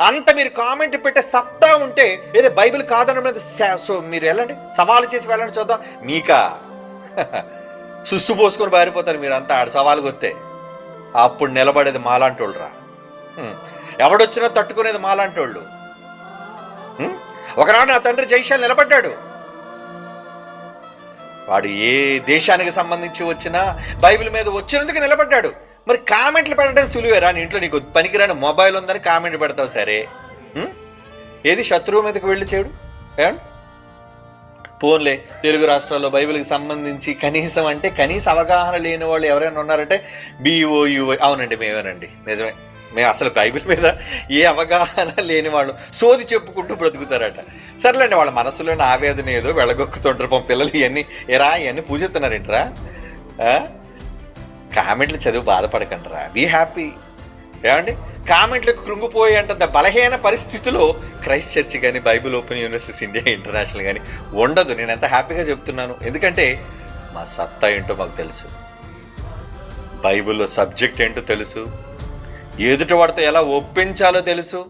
అంత మీరు కామెంట్ పెట్టే సత్తా ఉంటే ఏదో బైబిల్ కాదనడం సో మీరు వెళ్ళండి. సవాలు చేసి వెళ్ళండి చూద్దాం. మీకా? సుస్సు పోసుకొని బారిపోతారు మీరు అంతా ఆడ సవాలుకి వస్తే. అప్పుడు నిలబడేది మాలాంటి వాళ్ళరా ఎవడొచ్చినా తట్టుకునేది మాలాంటి వాళ్ళు ఒకనాడు నా తండ్రి జైశాల్ నిలబడ్డాడు. వాడు ఏ దేశానికి సంబంధించి వచ్చినా బైబిల్ మీద వచ్చినందుకు నిలబడ్డాడు. మరి కామెంట్లు పెట్టడం సులువేరా? నీ ఇంట్లో నీకు పనికిరాని మొబైల్ ఉందని కామెంట్ పెడతావు సరే. ఏది? శత్రువు మీదకి వెళ్ళి చేయడు ఏమండి? పోన్లే తెలుగు రాష్ట్రాల్లో బైబిల్కి సంబంధించి కనీసం అంటే కనీస అవగాహన లేని వాళ్ళు ఎవరైనా ఉన్నారంటే బిఓయుఐ అవునండి మేమేనండి. నిజమే. మేము అసలు బైబిల్ మీద ఏ అవగాహన లేని వాళ్ళు సోది చెప్పుకుంటూ బ్రతుకుతారట. సర్లేండి వాళ్ళ మనసులోని ఆవేదన ఏదో వెళ్ళగొక్కుతుంటారు పాపం పిల్లలు ఇవన్నీ ఎరా ఇవన్నీ పూజిస్తున్నారేంట్రా కామెంట్లు చదివి బాధపడకండిరా. బీ హ్యాపీ ఏమండి? కామెంట్లకు కృంగిపోయి అంత బలహీన పరిస్థితిలో క్రైస్ట్ చర్చ్ కానీ Bible open universities India international కానీ ఉండదు. నేను ఎంత హ్యాపీగా చెప్తున్నాను? ఎందుకంటే మా సత్తా ఏంటో మాకు తెలుసు. బైబిల్లో సబ్జెక్ట్ ఏంటో తెలుసు. ఎదుటి వాడితో ఎలా ఒప్పించాలో తెలుసు.